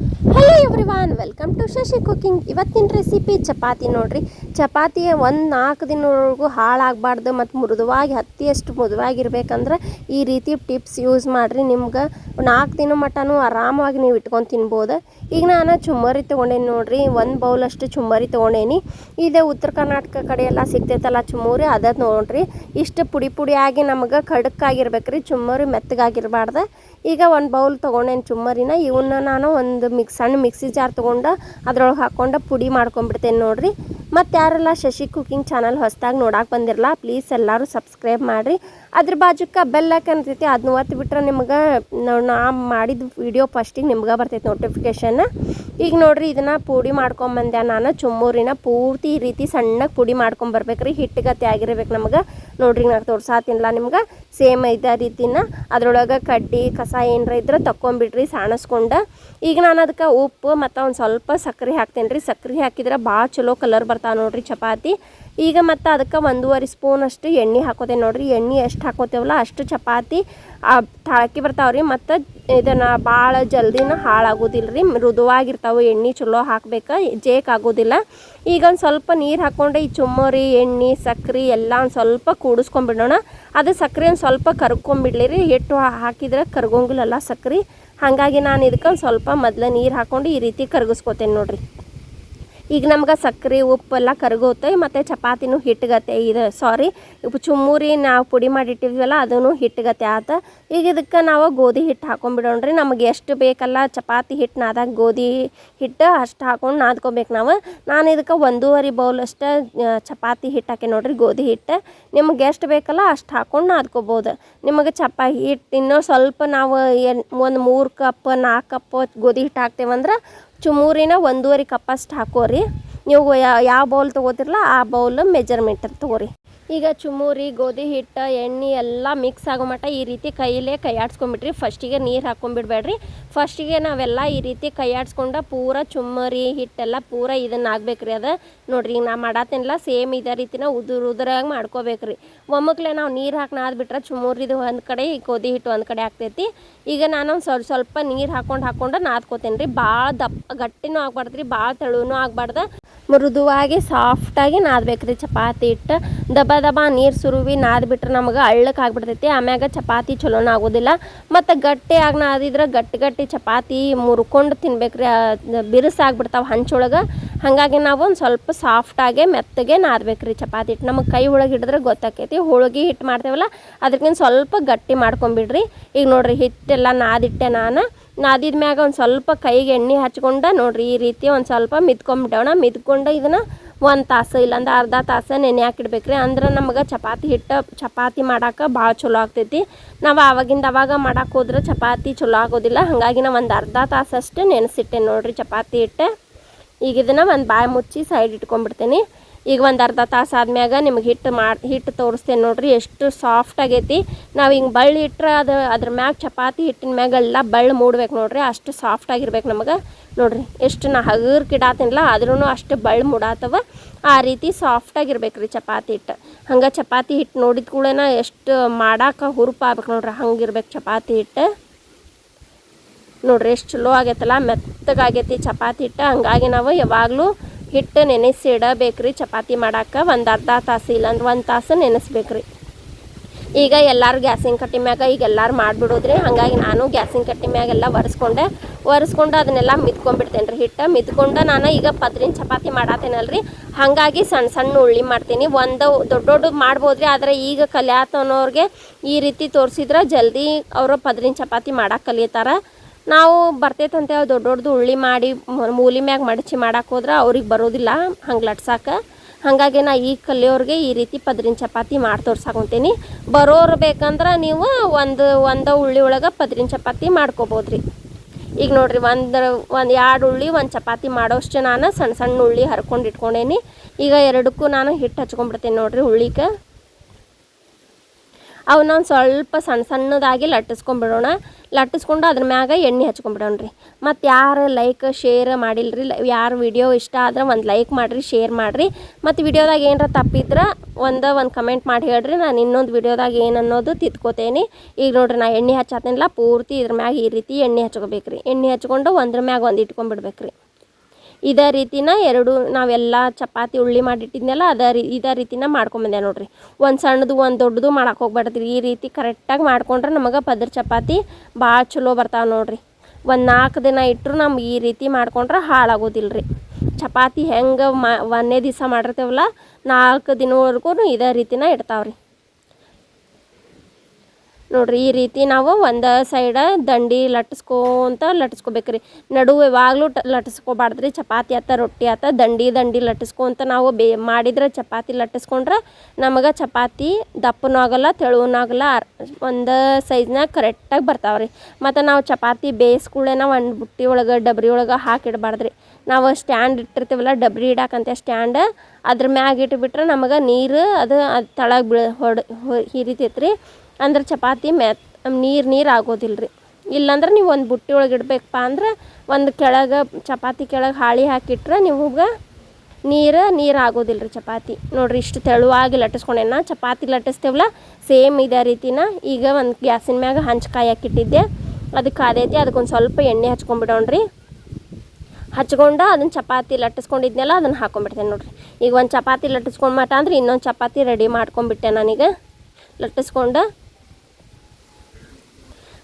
Hello everyone welcome to Shashi cooking ಇವತ್ತಿನ recipe chapati ನೋಡ್ರಿ. ಚಪಾತಿ ಒಂದು ನಾಲ್ಕು ದಿನವರೆಗೂ ಹಾಳಾಗಬಾರ್ದು ಮತ್ತು ಮೃದುವಾಗಿ ಹತ್ತಿಯಷ್ಟು ಮೃದುವಾಗಿರ್ಬೇಕಂದ್ರೆ ಈ ರೀತಿ ಟಿಪ್ಸ್ ಯೂಸ್ ಮಾಡಿರಿ. ನಿಮ್ಗೆ ನಾಲ್ಕು ದಿನ ಮಟ್ಟನೂ ಆರಾಮಾಗಿ ನೀವು ಇಟ್ಕೊಂಡು ತಿನ್ಬೋದು. ಈಗ ನಾನು ಚುಮ್ಮರಿ ತೊಗೊಂಡೇನಿ ನೋಡ್ರಿ, ಒಂದು ಬೌಲಷ್ಟು ಚುಮ್ಮರಿ ತೊಗೊಂಡೇನಿ. ಇದೇ ಉತ್ತರ ಕರ್ನಾಟಕ ಕಡೆ ಎಲ್ಲ ಸಿಗ್ತೈತಲ್ಲ ಚುಮ್ಮರಿ ಅದ ನೋಡ್ರಿ. ಇಷ್ಟು ಪುಡಿ ಪುಡಿಯಾಗಿ ನಮಗೆ ಖಡಕ್ಕಾಗಿರ್ಬೇಕ್ರಿ ಚುಮ್ಮರಿ ಮೆತ್ತಗಾಗಿರ್ಬಾರ್ದು. ಈಗ ಒಂದು ಬೌಲ್ ತೊಗೊಂಡೇನಿ ಚುಮ್ಮರಿನ, ಇವನ್ನ ನಾನು ಒಂದು ಮಿಕ್ಸ್ ಸಣ್ಣ ಮಿಕ್ಸಿ ಜಾರ್ ತೊಗೊಂಡು ಅದ್ರೊಳಗೆ ಹಾಕ್ಕೊಂಡು ಪುಡಿ ಮಾಡ್ಕೊಂಡ್ಬಿಡ್ತೇನೆ ನೋಡ್ರಿ. ಮತ್ತು ಯಾರೆಲ್ಲ ಶಶಿ ಕುಕಿಂಗ್ ಚಾನಲ್ ಹೊಸದಾಗಿ ನೋಡಕ್ಕೆ ಬಂದಿರಲ್ಲ ಪ್ಲೀಸ್ ಎಲ್ಲರೂ ಸಬ್ಸ್ಕ್ರೈಬ್ ಮಾಡಿರಿ. ಅದ್ರ ಬಾಜುಕ್ಕೆ ಬೆಲ್ ಅಂತೈತಿ ಅದನ್ನ ಒತ್ತಿ ಬಿಟ್ರೆ ನಿಮ್ಗೆ ನಾ ಮಾಡಿದ ವಿಡಿಯೋ ಫಸ್ಟಿಗೆ ನಿಮ್ಗೆ ಬರ್ತೈತೆ ನೋಟಿಫಿಕೇಶನ್ ಈಗ ನೋಡಿರಿ, ಇದನ್ನು ಪುಡಿ ಮಾಡ್ಕೊಂಬಂದೆ ನಾನು, ಚುಮ್ಮೂರಿನ ಪೂರ್ತಿ ಈ ರೀತಿ ಸಣ್ಣಗೆ ಪುಡಿ ಮಾಡ್ಕೊಂಬರ್ಬೇಕ್ರಿ ಹಿಟ್ಟುಗತ್ತೆ ಆಗಿರ್ಬೇಕು ನಮ್ಗೆ. ನೋಡಿರಿ ನಾನು ತೋರ್ಸಾತಿಲ್ಲ ನಿಮ್ಗೆ ಸೇಮ್ ಇದೇ ರೀತಿನ. ಅದ್ರೊಳಗೆ ಕಡ್ಡಿ, ಕಸ ಏನರ ಇದ್ರೆ ತಕ್ಕೊಂಬಿಡ್ರಿ ಸಾಣಿಸ್ಕೊಂಡು. ಈಗ ನಾನು ಅದಕ್ಕೆ ಉಪ್ಪು ಮತ್ತು ಒಂದು ಸ್ವಲ್ಪ ಸಕ್ಕರೆ ಹಾಕ್ತೇನೆ ರೀ ಸಕ್ಕರೆ ಹಾಕಿದ್ರೆ ಭಾಳ ಚಲೋ ಕಲರ್ ಬರ್ತಾವೆ ನೋಡ್ರಿ ಚಪಾತಿ. ಈಗ ಮತ್ತು ಅದಕ್ಕೆ ಒಂದೂವರೆ ಸ್ಪೂನ್ ಅಷ್ಟು ಎಣ್ಣೆ ಹಾಕೋತೆ ನೋಡ್ರಿ. ಎಣ್ಣೆ ಎಷ್ಟು ಹಾಕೋತೇವಲ್ಲ ಅಷ್ಟು ಚಪಾತಿ ತಾಳಕ್ಕೆ ಬರ್ತಾವೆ ರೀ. ಮತ್ತು ಇದನ್ನು ಭಾಳ ಜಲ್ದಿನ ಹಾಳಾಗೋದಿಲ್ಲ ರೀ ಮೃದುವಾಗಿರ್ತಾವೆ ಎಣ್ಣೆ, ಚಲೋ ಹಾಕ್ಬೇಕು, ಜೇಕ್ ಆಗೋದಿಲ್ಲ. ಈಗ ಒಂದು ಸ್ವಲ್ಪ ನೀರು ಹಾಕ್ಕೊಂಡು ಈ ಚುಮ್ಮರಿ, ಎಣ್ಣೆ ಸಕ್ಕರೆ ಎಲ್ಲ ಒಂದು ಸ್ವಲ್ಪ ಕೂಡಿಸ್ಕೊಂಬಿಡೋಣ. ಅದು ಸಕ್ಕರೆ ಒಂದು ಸ್ವಲ್ಪ ಕರ್ಕೊಂಬಿಡ್ಲಿ ರೀ. ಹಿಟ್ಟು ಹಾಕಿದ್ರೆ ಕರ್ಗೊಂಗಿಲ್ಲಲ್ಲ ಸಕ್ರೆ. ಹಾಗಾಗಿ ನಾನು ಇದಕ್ಕೆ ಒಂದು ಸ್ವಲ್ಪ ಮೊದಲು ನೀರು ಹಾಕ್ಕೊಂಡು ಈ ರೀತಿ ಕರಗಿಸ್ಕೊತೇನೆ ನೋಡ್ರಿ. ಈಗ ನಮ್ಗೆ ಸಕ್ಕರೆ ಉಪ್ಪೆಲ್ಲ ಕರಗುತ್ತೆ ಮತ್ತು ಚಪಾತಿನೂ ಹಿಟ್ಟುಗತ್ತೆ ಇದು ಸಾರಿ ಚುಮ್ಮೂರಿ ನಾವು ಪುಡಿ ಮಾಡಿಟ್ಟಿದ್ವಲ್ಲ ಅದೂ ಹಿಟ್ಟುಗತ್ತೆ ಆತ. ಈಗ ಇದಕ್ಕೆ ನಾವು ಗೋಧಿ ಹಿಟ್ಟು ಹಾಕೊಂಡ್ಬಿಡೋಣ್ರಿ ನಮಗೆ ಎಷ್ಟು ಬೇಕಲ್ಲ ಚಪಾತಿ ಹಿಟ್ಟು ನಾದಾಗ ಗೋಧಿ ಹಿಟ್ಟು ಅಷ್ಟು ಹಾಕೊಂಡು ನಾದ್ಕೊಬೇಕು ನಾವು. ನಾನು ಇದಕ್ಕೆ ಒಂದೂವರೆ ಬೌಲ್ ಅಷ್ಟು ಚಪಾತಿ ಹಿಟ್ಟು ಹಾಕಿ ನೋಡ್ರಿ, ಗೋಧಿ ಹಿಟ್ಟು ನಿಮ್ಗೆ ಎಷ್ಟು ಬೇಕಲ್ಲ ಅಷ್ಟು ಹಾಕೊಂಡು ನಾದ್ಕೋಬೋದು. ನಿಮಗೆ ಚಪಾ ಹಿಟ್ಟು ಇನ್ನೂ ಸ್ವಲ್ಪ ನಾವು ಏನು, ಒಂದು ಮೂರು ಕಪ್ ನಾಲ್ಕು ಕಪ್ ಗೋಧಿ ಹಿಟ್ಟು ಹಾಕ್ತೇವಂದ್ರೆ ಚುಮೂರಿನ ಒಂದೂವರೆ ಕಪ್ಪಷ್ಟು ಹಾಕೋರಿ. ನೀವು ಯಾವ ಬೌಲ್ ತೊಗೋತಿರಲ್ಲ ಆ ಬೌಲ್ ಮೆಜರ್ಮೆಂಟ್ ತೊಗೋರಿ. ಈಗ ಚುಮೂರಿ, ಗೋಧಿ ಹಿಟ್ಟು, ಎಣ್ಣೆ ಎಲ್ಲ ಮಿಕ್ಸ್ ಆಗೋ ಮಟ್ಟ ಈ ರೀತಿ ಕೈಯಲ್ಲೇ ಕೈ ಆಡ್ಸ್ಕೊಂಬಿಡ್ರಿ ಫಸ್ಟಿಗೆ ನೀರು ಹಾಕ್ಕೊಂಬಿಡ್ಬೇಡ್ರಿ ಫಸ್ಟಿಗೆ ನಾವೆಲ್ಲ ಈ ರೀತಿ ಕೈ ಆಡ್ಸ್ಕೊಂಡು ಪೂರ ಚುಮ್ಮರಿ ಹಿಟ್ಟೆಲ್ಲ ಪೂರ ಇದನ್ನ ಆಗ್ಬೇಕ್ರಿ ಅದು. ನೋಡ್ರಿ ಈಗ ನಾ ಮಾಡತ್ತೇನಲ್ಲ ಸೇಮ್ ಇದೇ ರೀತಿನ ಉದುರು ಉದುರಾಗಿ ಮಾಡ್ಕೋಬೇಕ್ರಿ. ಒಮ್ಮಕ್ಲೆ ನಾವು ನೀರು ಹಾಕಿ ನಾದ್ಬಿಟ್ರೆ ಚುಮುರಿದು ಒಂದು ಕಡೆ, ಈ ಗೋಧಿ ಹಿಟ್ಟು ಒಂದು ಕಡೆ ಆಗ್ತೈತಿ. ಈಗ ನಾನು ಸ್ವಲ್ಪ ಸ್ವಲ್ಪ ನೀರು ಹಾಕೊಂಡು ಹಾಕೊಂಡು ನಾದ್ಕೋತೇನೆ ರೀ ಭಾಳ ದಪ್ಪ, ಗಟ್ಟಿನೂ ಆಗ್ಬಾರ್ದು ರೀ ಭಾಳ ತೆಳುನೂ ಆಗ್ಬಾರ್ದು. ಮೃದುವಾಗಿ ಸಾಫ್ಟಾಗಿ ನಾದ್ಬೇಕ್ರಿ. ಚಪಾತಿ ಹಿಟ್ಟು ದಬ ದಬ ನೀರು ಸುರುವಿ ನಾದ್ಬಿಟ್ರೆ ನಮಗೆ ಅಳ್ಳಕ್ಕೆ ಆಗ್ಬಿಡ್ತೈತಿ. ಆಮ್ಯಾಗ ಚಪಾತಿ ಚಲೋನ ಆಗೋದಿಲ್ಲ. ಮತ್ತು ಗಟ್ಟಿಯಾಗಿ ನಾದಿದ್ರೆ ಗಟ್ಟಿ ಗಟ್ಟಿ ಚಪಾತಿ ಮುರ್ಕೊಂಡು ತಿನ್ಬೇಕ್ರಿ. ಬಿರುಸಾಗ್ಬಿಡ್ತಾವೆ ಹಂಚೊಳಗೆ. ಹಾಗಾಗಿ ನಾವು ಒಂದು ಸ್ವಲ್ಪ ಸಾಫ್ಟಾಗೆ ಮೆತ್ತಗೆ ನಾದ್ಬೇಕ್ರಿ ಚಪಾತಿ ಹಿಟ್ಟು ನಮಗೆ ಕೈ ಒಳಗೆ ಹಿಡಿದ್ರೆ ಗೊತ್ತಾಕೈತಿ. ಹೋಳಿಗೆ ಹಿಟ್ಟು ಮಾಡ್ತೇವಲ್ಲ ಅದಕ್ಕಿಂತ ಸ್ವಲ್ಪ ಗಟ್ಟಿ ಮಾಡ್ಕೊಂಬಿಡ್ರಿ. ಈಗ ನೋಡಿರಿ ಹಿಟ್ಟೆಲ್ಲ ನಾದಿಟ್ಟೆ ನಾನು. ನಾದಿದ ಮ್ಯಾಗ ಒಂದು ಸ್ವಲ್ಪ ಕೈಗೆ ಎಣ್ಣೆ ಹಚ್ಕೊಂಡು ನೋಡ್ರಿ, ಈ ರೀತಿ ಒಂದು ಸ್ವಲ್ಪ ಮಿದ್ಕೊಂಬಿಡೋಣ ಮಿದ್ಕೊಂಡು ಇದನ್ನು ಒಂದು ತಾಸು ಇಲ್ಲಾಂದ್ರೆ ಅರ್ಧ ತಾಸು ನೆನೆ ಹಾಕಿಡ್ಬೇಕ್ರಿ. ಅಂದ್ರೆ ನಮ್ಗೆ ಚಪಾತಿ ಹಿಟ್ಟು, ಚಪಾತಿ ಮಾಡಕ್ಕೆ ಭಾಳ ಚಲೋ ಆಗ್ತೈತಿ. ನಾವು ಆವಾಗಿಂದ ಅವಾಗ ಮಾಡಕ್ಕೆ ಹೋದ್ರೆ ಚಪಾತಿ ಚಲೋ ಆಗೋದಿಲ್ಲ. ಹಾಗಾಗಿ ನಾವು ಒಂದು ಅರ್ಧ ತಾಸಷ್ಟು ನೆನೆಸಿಟ್ಟೆ ನೋಡ್ರಿ ಚಪಾತಿ ಹಿಟ್ಟು. ಈಗ ಇದನ್ನು ಒಂದು ಬಾಯಿ ಮುಚ್ಚಿ ಸೈಡ್ ಇಟ್ಕೊಂಡ್ಬಿಡ್ತೀನಿ. ಈಗ ಒಂದು ಅರ್ಧ ತಾಸು ಆದ್ಮ್ಯಾಗ ನಿಮ್ಗೆ ಹಿಟ್ಟು ಮಾಡಿ ಹಿಟ್ಟು ತೋರಿಸ್ತೇನೆ ನೋಡಿರಿ, ಎಷ್ಟು ಸಾಫ್ಟ್ ಆಗೈತಿ. ನಾವು ಹಿಂಗೆ ಬಳ್ಳಿ ಇಟ್ಟರೆ ಅದು, ಅದ್ರ ಮ್ಯಾಗ ಚಪಾತಿ ಹಿಟ್ಟಿನ ಮ್ಯಾಗ ಎಲ್ಲ ಬಳ್ಳಿ ಮೂಡ್ಬೇಕು ನೋಡ್ರಿ, ಅಷ್ಟು ಸಾಫ್ಟ್ ಆಗಿರ್ಬೇಕು ನಮಗೆ. ನೋಡ್ರಿ, ಎಷ್ಟು ನಾ ಹಗರ್ ಕಿಡಾತಿನಲ್ಲ ಆದ್ರೂ ಅಷ್ಟು ಬಳ್ಳಿ ಮೂಡಾತವ. ಆ ರೀತಿ ಸಾಫ್ಟಾಗಿರ್ಬೇಕು ರೀ ಚಪಾತಿ ಹಿಟ್ಟು ಹಂಗೆ ಚಪಾತಿ ಹಿಟ್ಟು ನೋಡಿದ ಕೂಡನ ಎಷ್ಟು ಮಾಡಾಕ ಹುರುಪು ಆಗ್ಬೇಕು ನೋಡ್ರಿ, ಹಂಗಿರ್ಬೇಕು ಚಪಾತಿ ಹಿಟ್ಟು ನೋಡ್ರಿ, ಎಷ್ಟು ಚಲೋ ಆಗೈತಲ್ಲ, ಮೆತ್ತಗಾಗೈತಿ ಚಪಾತಿ ಹಿಟ್ಟು ಹಂಗಾಗಿ ನಾವು ಯಾವಾಗಲೂ ಹಿಟ್ಟು ನೆನೆಸಿ ಇಡಬೇಕ್ರಿ. ಚಪಾತಿ ಮಾಡಕ್ಕೆ ಒಂದು ಅರ್ಧ ತಾಸು ಇಲ್ಲಾಂದ್ರೆ ಒಂದು ತಾಸು ನೆನೆಸ್ಬೇಕ್ರಿ. ಈಗ ಎಲ್ಲರೂ ಗ್ಯಾಸಿನ ಕಟ್ಟಿ ಮ್ಯಾಗ ಈಗ ಎಲ್ಲರೂ ಮಾಡಿಬಿಡೋದ್ರಿ. ಹಾಗಾಗಿ ನಾನು ಗ್ಯಾಸಿನ ಕಟ್ಟಿ ಮ್ಯಾಗೆಲ್ಲ ಒರೆಸ್ಕೊಂಡೆ. ಒರೆಸ್ಕೊಂಡು ಅದನ್ನೆಲ್ಲ ಮಿದ್ಕೊಂಡ್ಬಿಡ್ತೇನೆ ರೀ ಹಿಟ್ಟು. ಮಿತ್ಕೊಂಡು ನಾನು ಈಗ ಪದ್ರಿನ ಚಪಾತಿ ಮಾಡತ್ತೇನಲ್ರಿ ಹಾಗಾಗಿ ಸಣ್ಣ ಸಣ್ಣ ಉಳ್ಳಿ ಮಾಡ್ತೀನಿ. ಒಂದು ದೊಡ್ಡ ದೊಡ್ಡ ಮಾಡ್ಬೋದ್ರಿ. ಆದರೆ ಈಗ ಕಲಿಯಾತನೋರಿಗೆ ಈ ರೀತಿ ತೋರಿಸಿದ್ರೆ ಜಲ್ದಿ ಅವರು ಪದ್ರಿನ ಚಪಾತಿ ಮಾಡಕ್ಕೆ ಕಲಿತಾರ. ನಾವು ಬರ್ತೈತಂತೆ ದೊಡ್ಡ ದೊಡ್ಡದು ಉಳ್ಳಿ ಮಾಡಿ ಮೂಲಿ ಮ್ಯಾಗ ಮಡಚಿ ಮಾಡಕ್ಕೆ ಹೋದ್ರೆ ಅವ್ರಿಗೆ ಬರೋದಿಲ್ಲ. ಹಂಗೆ ಲಟ್ಸಕ್ಕೆ ಹಾಗಾಗಿ ನಾ ಈ ಕಲಿಯೋರಿಗೆ ಈ ರೀತಿ ಪದ್ರಿನ ಚಪಾತಿ ಮಾಡಿ ತೋರ್ಸಾಕೊಂತೀನಿ. ಬರೋರು ಬೇಕಂದ್ರೆ ನೀವು ಒಂದು ಒಂದು ಉಳ್ಳಿ ಒಳಗೆ ಪದ್ರಿನ ಚಪಾತಿ ಮಾಡ್ಕೋಬೋದ್ರಿ. ಈಗ ನೋಡ್ರಿ ಒಂದು ಒಂದು ಎರಡು ಉಳ್ಳಿ, ಒಂದು ಚಪಾತಿ ಮಾಡೋಷ್ಟು ನಾನು ಸಣ್ಣ ಸಣ್ಣ ಉಳ್ಳಿ ಹರ್ಕೊಂಡು ಇಟ್ಕೊಂಡೇನಿ. ಈಗ ಎರಡಕ್ಕೂ ನಾನು ಹಿಟ್ಟು ಹಚ್ಕೊಂಡ್ಬಿಡ್ತೀನಿ ನೋಡ್ರಿ ಉಳ್ಳಿಗೆ ಅವನ್ನ ಸ್ವಲ್ಪ ಸಣ್ಣ ಸಣ್ಣದಾಗಿ ಲಟ್ಟಿಸ್ಕೊಂಡ್ಬಿಡೋಣ ಲಟ್ಟಿಸ್ಕೊಂಡು ಅದ್ರ ಮ್ಯಾಗ ಎಣ್ಣೆ ಹಚ್ಕೊಂಬಿಡೋಣ ರೀ. ಮತ್ತು ಯಾರು ಲೈಕ್ ಶೇರ್ ಮಾಡಿಲ್ರಿ ಯಾರು ವಿಡಿಯೋ ಇಷ್ಟ ಆದ್ರೆ ಒಂದು ಲೈಕ್ ಮಾಡಿರಿ ಶೇರ್ ಮಾಡಿರಿ. ಮತ್ತು ವಿಡಿಯೋದಾಗ ಏನರ ತಪ್ಪಿದ್ರೆ ಒಂದು ಒಂದು ಕಮೆಂಟ್ ಮಾಡಿ ಹೇಳ್ರಿ. ನಾನು ಇನ್ನೊಂದು ವಿಡಿಯೋದಾಗ ಏನು ಅನ್ನೋದು ತಿದ್ಕೋತೇನೆ ಈಗ ನೋಡ್ರಿ ನಾ ಎಣ್ಣೆ ಹಚ್ಚತ್ತೇನಿಲ್ಲ ಪೂರ್ತಿ ಇದ್ರ ಮ್ಯಾಗ ಈ ರೀತಿ ಎಣ್ಣೆ ಹಚ್ಕೋಬೇಕು ಎಣ್ಣೆ ಹಚ್ಕೊಂಡು ಒಂದ್ರ ಮ್ಯಾಗ ಒಂದು ಇಟ್ಕೊಂಡ್ಬಿಡ್ಬೇಕು ರೀ ಇದೇ ರೀತಿನ ಎರಡು ನಾವೆಲ್ಲ ಚಪಾತಿ, ಉಳ್ಳಿ ಮಾಡಿಟ್ಟಿದ್ನೆಲ್ಲ, ಅದೇ ರೀ, ಇದೇ ರೀತಿನ ಮಾಡ್ಕೊಂಬಂದೆ ನೋಡಿರಿ. ಒಂದು ಸಣ್ಣದು, ಒಂದು ದೊಡ್ಡದು ಮಾಡಕ್ಕೆ ಹೋಗ್ಬಾರ್ದ್ರಿ. ಈ ರೀತಿ ಕರೆಕ್ಟಾಗಿ ಮಾಡ್ಕೊಂಡ್ರೆ ನಮಗೆ ಪದ್ರ ಚಪಾತಿ ಭಾಳ ಚಲೋ ಬರ್ತಾವೆ ನೋಡಿರಿ. ಒಂದು ನಾಲ್ಕು ದಿನ ಇಟ್ಟರು ನಮ್ಗೆ ಈ ರೀತಿ ಮಾಡ್ಕೊಂಡ್ರೆ ಹಾಳಾಗೋದಿಲ್ಲ ರೀ ಚಪಾತಿ ಹೆಂಗೆ ಮಾ, ಒಂದನೇ ದಿವಸ ಮಾಡಿರ್ತೇವಲ್ಲ, ನಾಲ್ಕು ದಿನವರೆಗೂ ಇದೇ ರೀತಿನ ಇಡ್ತಾವ್ರಿ. ನೋಡ್ರಿ, ಈ ರೀತಿ ನಾವು ಒಂದು ಸೈಡ ದಂಡಿ ಲಟ್ಟಿಸ್ಕೊಂತ ಲಟ್ಟಿಸ್ಕೋಬೇಕ್ರಿ ನಡುವೆ ಯಾವಾಗಲೂ ಲಟ್ಟಿಸ್ಕೋಬಾರ್ದ್ರಿ ಚಪಾತಿ ಆತ, ರೊಟ್ಟಿ ಆತ, ದಂಡಿ ದಂಡಿ ಲಟ್ಟಿಸ್ಕೊಂತ ನಾವು ಬೇ, ಮಾಡಿದ್ರೆ ಚಪಾತಿ ಲಟ್ಟಿಸ್ಕೊಂಡ್ರೆ ನಮಗೆ ಚಪಾತಿ ದಪ್ಪನೂ ಆಗಲ್ಲ ತೆಳುವೂ ಆಗಲ್ಲ ಒಂದು ಸೈಜ್ನಾಗ ಕರೆಕ್ಟಾಗಿ ಬರ್ತಾವ್ರಿ. ಮತ್ತು ನಾವು ಚಪಾತಿ ಬೇಯಿಸ್ಕೊಳ್ಳೇನ ಒಂದು ಬುಟ್ಟಿ ಒಳಗೆ, ಡಬ್ರಿ ಒಳಗೆ ಹಾಕಿಡ್ಬಾರ್ದ್ರಿ ನಾವು ಸ್ಟ್ಯಾಂಡ್ ಇಟ್ಟಿರ್ತೀವಲ್ಲ, ಡಬ್ರಿ ಇಡಾಕಂತ ಸ್ಟ್ಯಾಂಡ್ ಅದ್ರ ಮ್ಯಾಗ ಇಟ್ಬಿಟ್ರೆ ನಮಗೆ ನೀರು ಅದು ಅದು ತಳಗೆ ಬೀಳ, ಹೊಡ್ ಹಿರಿತೈತ್ರಿ ಅಂದ್ರೆ ಚಪಾತಿ, ಮೆತ್ ನೀರು ನೀರು ಆಗೋದಿಲ್ಲ ರೀ ಇಲ್ಲಾಂದ್ರೆ ನೀವು ಒಂದು ಬುಟ್ಟಿ ಒಳಗೆ ಇಡಬೇಕಪ್ಪ ಅಂದ್ರೆ ಒಂದು ಕೆಳಗೆ ಚಪಾತಿ ಕೆಳಗೆ ಹಾಳಿ ಹಾಕಿಟ್ರೆ ನಿಮಗೆ ನೀರು ನೀರು ಆಗೋದಿಲ್ಲ ರೀ ಚಪಾತಿ. ನೋಡಿರಿ ಇಷ್ಟು ತೆಳುವಾಗಿ ಲಟ್ಟಿಸ್ಕೊಂಡೇನ ಚಪಾತಿ ಲಟ್ಟಿಸ್ತೇವಲ್ಲ, ಸೇಮ್ ಇದೇ ರೀತಿನ ಈಗ ಒಂದು ಗ್ಯಾಸಿನ ಮ್ಯಾಗ ಹಂಚ್ಕಾಯಿ ಹಾಕಿಟ್ಟಿದ್ದೆ. ಅದಕ್ಕೆ ಕಾದೈತಿ ಅದಕ್ಕೊಂದು ಸ್ವಲ್ಪ ಎಣ್ಣೆ ಹಚ್ಕೊಂಡ್ಬಿಡೋಣ್ರಿ ಹಚ್ಕೊಂಡು ಅದನ್ನ ಚಪಾತಿ ಲಟ್ಟಿಸ್ಕೊಂಡಿದ್ನೆಲ್ಲ ಅದನ್ನು ಹಾಕೊಂಡ್ಬಿಡ್ತೇನೆ ನೋಡಿರಿ. ಈಗ ಒಂದು ಚಪಾತಿ ಲಟ್ಟಿಸ್ಕೊಂಡು ಮಾಟ ಅಂದ್ರೆ ಇನ್ನೊಂದು ಚಪಾತಿ ರೆಡಿ ಮಾಡ್ಕೊಂಡ್ಬಿಟ್ಟೆ ನಾನೀಗ. ಲಟ್ಟಿಸ್ಕೊಂಡು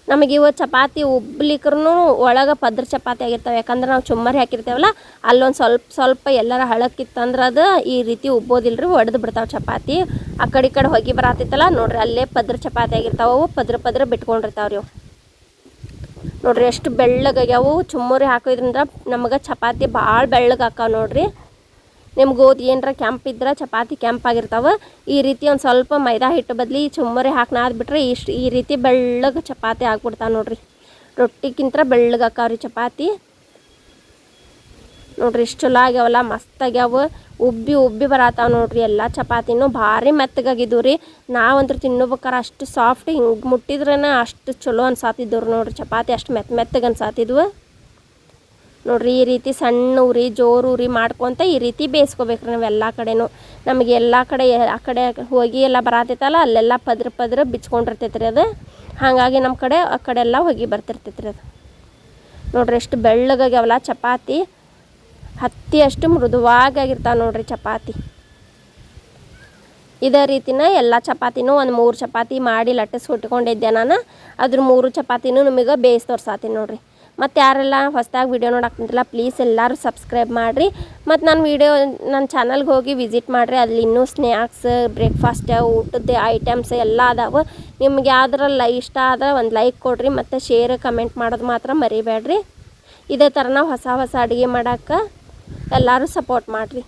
ನಮಗೆ ಇವ ಚಪಾತಿ ಉಬ್ಲಿಕ್ರೂ ಒಳಗೆ ಪದ್ರ ಚಪಾತಿ ಆಗಿರ್ತವೆ. ಯಾಕಂದ್ರೆ ನಾವು ಚುಮ್ಮರಿ ಹಾಕಿರ್ತೇವಲ್ಲ, ಅಲ್ಲೊಂದು ಸ್ವಲ್ಪ ಸ್ವಲ್ಪ ಎಲ್ಲರ ಹಳಕ್ಕಿತ್ತಂದ್ರೆ ಅದು ಈ ರೀತಿ ಉಬ್ಬೋದಿಲ್ಲರಿ ಒಡೆದು ಬಿಡ್ತಾವೆ ಚಪಾತಿ. ಆ ಕಡೆ ಈ ಕಡೆ ಹೊಗೆ ಬರತ್ತಿತ್ತಲ್ಲ ನೋಡ್ರಿ ಅಲ್ಲೇ ಪದ್ರ ಚಪಾತಿ ಆಗಿರ್ತಾವೆ ಪದ್ರ ಪದ್ರ ಬಿಟ್ಕೊಂಡಿರ್ತಾವೆ ರೀ ನೋಡ್ರಿ ಎಷ್ಟು ಬೆಳ್ಳಗಾಗ್ಯಾವು ಚುಮ್ಮರಿ ಹಾಕೋದ್ರಿಂದ ನಮಗೆ ಚಪಾತಿ ಭಾಳ ಬೆಳ್ಳಗೆ ಹಾಕಾವ ನೋಡ್ರಿ. ನಿಮ್ಗೆ ಗೋಧಿ ಏನರ ಕೆಂಪ್ ಇದ್ರೆ ಚಪಾತಿ ಕೆಂಪಾಗಿರ್ತಾವೆ ಈ ರೀತಿ ಒಂದು ಸ್ವಲ್ಪ ಮೈದಾ ಹಿಟ್ಟು ಬದಲಿ ಚುಮ್ಮರಿ ಹಾಕಿ ಬಿಟ್ರೆ ಇಷ್ಟು ಈ ರೀತಿ ಬೆಳ್ಳಗೆ ಚಪಾತಿ ಆಗ್ಬಿಡ್ತಾವೆ ನೋಡ್ರಿ. ರೊಟ್ಟಿಗಿಂತ ಬೆಳ್ಳಗೆ ಹಾಕಾವ್ರಿ ಚಪಾತಿ. ನೋಡ್ರಿ ಇಷ್ಟು ಚಲೋ ಆಗ್ಯಾವಲ್ಲ, ಮಸ್ತ್ ಆಗ್ಯಾವ. ಉಬ್ಬಿ ಉಬ್ಬಿ ಬರತ್ತಾವ ನೋಡ್ರಿ ಎಲ್ಲ ಚಪಾತಿನೂ. ಭಾರಿ ಮೆತ್ತಗಾಗಿದ್ದವು ರೀ ನಾವಂತೂ ತಿನ್ನಬೇಕಾರೆ ಅಷ್ಟು ಸಾಫ್ಟ್ ಹಿಂಗೆ ಮುಟ್ಟಿದ್ರೇನ ಅಷ್ಟು ಚಲೋ ಅನ್ಸಾತಿದ್ದವ್ರು ನೋಡ್ರಿ ಚಪಾತಿ. ಅಷ್ಟು ಮೆತ್ತ ಮೆತ್ತಗೆ ಅನ್ಸಾತಿದ್ವು. ನೋಡ್ರಿ, ಈ ರೀತಿ ಸಣ್ಣ ಉರಿ, ಜೋರು ಉರಿ ಮಾಡ್ಕೊತ ಈ ರೀತಿ ಬೇಯಿಸ್ಕೋಬೇಕ್ರಿ ನಾವು ಎಲ್ಲ ಕಡೆನೂ. ನಮಗೆ ಎಲ್ಲ ಕಡೆ, ಆ ಕಡೆ ಹೋಗಿ ಎಲ್ಲ ಬರತೈತಲ್ಲ, ಅಲ್ಲೆಲ್ಲ ಪದ್ರ ಪದ್ರ ಬಿಚ್ಕೊಂಡಿರ್ತೈತೆ ರೀ ಅದು. ಹಾಗಾಗಿ ನಮ್ಮ ಕಡೆ, ಆ ಕಡೆ ಎಲ್ಲ ಹೋಗಿ ಬರ್ತಿರ್ತೈತೆ ರೀ ಅದು. ನೋಡ್ರಿ, ಎಷ್ಟು ಬೆಳ್ಳಗಾಗ್ಯಾವಲ್ಲ ಚಪಾತಿ. ಹತ್ತಿ ಅಷ್ಟು ಮೃದುವಾಗಿರ್ತಾವೆ ನೋಡ್ರಿ ಚಪಾತಿ. ಇದೇ ರೀತಿನ ಎಲ್ಲ ಚಪಾತಿನೂ ಒಂದು ಮೂರು ಚಪಾತಿ ಮಾಡಿ ಲಟ್ಟಿಸ್ಕೊಟ್ಕೊಂಡಿದ್ದೆ ನಾನು. ಅದ್ರ ಮೂರು ಚಪಾತಿನೂ ನಿಮಗೆ ಬೇಯಿಸಿ ತೋರ್ಸಾತೀನಿ ನೋಡ್ರಿ. ಮತ್ತು ಯಾರೆಲ್ಲ ಹೊಸ್ದಾಗಿ ವೀಡಿಯೋ ನೋಡಕ್ತಿಲ್ಲ ಪ್ಲೀಸ್ ಎಲ್ಲರೂ ಸಬ್ಸ್ಕ್ರೈಬ್ ಮಾಡಿರಿ. ಮತ್ತು ನನ್ನ ವೀಡಿಯೋ ನನ್ನ ಚಾನಲ್ಗೆ ಹೋಗಿ ವಿಸಿಟ್ ಮಾಡಿರಿ. ಅಲ್ಲಿ ಇನ್ನೂ ಸ್ನ್ಯಾಕ್ಸ್ ಬ್ರೇಕ್ಫಾಸ್ಟ್ ಊಟದ ಐಟಮ್ಸ್ ಎಲ್ಲ ಅದಾವೆ. ನಿಮ್ಗೆ ಯಾವ್ದ್ರಲ್ಲ ಇಷ್ಟ ಆದ್ರೆ ಒಂದು ಲೈಕ್ ಕೊಡಿರಿ, ಮತ್ತು ಶೇರ್ ಕಮೆಂಟ್ ಮಾಡೋದು ಮಾತ್ರ ಮರಿಬೇಡ್ರಿ ಇದೇ ಥರ ನಾವು ಹೊಸ ಹೊಸ ಅಡುಗೆ ಮಾಡೋಕ್ಕೆ ಎಲ್ಲರೂ ಸಪೋರ್ಟ್ ಮಾಡಿರಿ.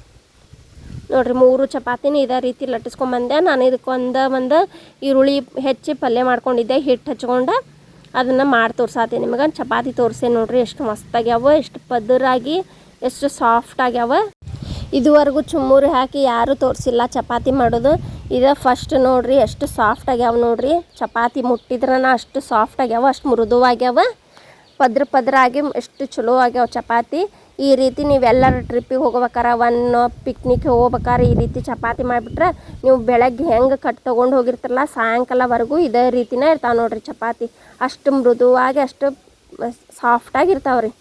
ನೋಡಿರಿ, ಮೂರು ಚಪಾತಿನ ಇದೇ ರೀತಿ ಲಟ್ಟಿಸ್ಕೊಂಬಂದೆ ನಾನು ಇದಕ್ಕೊಂದು ಒಂದು ಈರುಳ್ಳಿ ಹೆಚ್ಚಿ ಪಲ್ಯ ಮಾಡ್ಕೊಂಡಿದ್ದೆ ಹಿಟ್ಟು ಹಚ್ಕೊಂಡು. ಅದನ್ನು ಮಾಡಿ ತೋರ್ಸಾತಿ ನಿಮಗೆ ಚಪಾತಿ ತೋರಿಸೆ ನೋಡ್ರಿ, ಎಷ್ಟು ಮಸ್ತಾಗ್ಯಾವ, ಎಷ್ಟು ಪದರಾಗಿ ಎಷ್ಟು ಸಾಫ್ಟ್ ಆಗ್ಯಾವ. ಇದುವರೆಗೂ ಚುಮ್ಮೂರು ಹಾಕಿ ಯಾರೂ ತೋರಿಸಿಲ್ಲ ಚಪಾತಿ ಮಾಡೋದು. ಇದು ಫಸ್ಟ್ ನೋಡ್ರಿ, ಎಷ್ಟು ಸಾಫ್ಟ್ ಆಗ್ಯಾವ ನೋಡ್ರಿ. ಚಪಾತಿ ಮುಟ್ಟಿದ್ರನ ಅಷ್ಟು ಸಾಫ್ಟ್ ಆಗ್ಯಾವ, ಅಷ್ಟು ಮೃದುವಾಗ್ಯಾವ. ಪದ್ರ ಪದ್ರ ಆಗಿ ಎಷ್ಟು ಚಲೋ ಆಗ್ಯಾವ ಚಪಾತಿ. ಈ ರೀತಿ ನೀವೆಲ್ಲರೂ ಟ್ರಿಪ್ಪಿಗೆ ಹೋಗ್ಬೇಕಾರೆ ಒನ್ ಪಿಕ್ನಿಕ್ ಹೋಗ್ಬೇಕಾರೆ, ಈ ರೀತಿ ಚಪಾತಿ ಮಾಡಿಬಿಟ್ರೆ ನೀವು ಬೆಳಗ್ಗೆ ಹೆಂಗೆ ಕಟ್ ತೊಗೊಂಡು ಹೋಗಿರ್ತಾರಲ್ಲ ಸಾಯಂಕಾಲವರೆಗೂ ಇದೇ ರೀತಿನೇ ಇರ್ತಾವೆ ನೋಡ್ರಿ ಚಪಾತಿ. ಅಷ್ಟು ಮೃದುವಾಗಿ, ಅಷ್ಟು ಸಾಫ್ಟಾಗಿ ಇರ್ತಾವೆ ರೀ.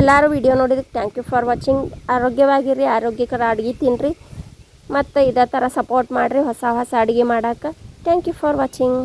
ಎಲ್ಲರೂ ವಿಡಿಯೋ ನೋಡಿದಕ್ಕೆ ಥ್ಯಾಂಕ್ ಯು ಫಾರ್ ವಾಚಿಂಗ್ ಆರೋಗ್ಯವಾಗಿರಿ, ಆರೋಗ್ಯಕರ ಅಡುಗೆ ತಿನ್ನಿರಿ ಮತ್ತು ಇದೇ ಥರ ಸಪೋರ್ಟ್ ಮಾಡಿರಿ, ಹೊಸ ಹೊಸ ಅಡುಗೆ ಮಾಡೋಕೆ. Thank you for watching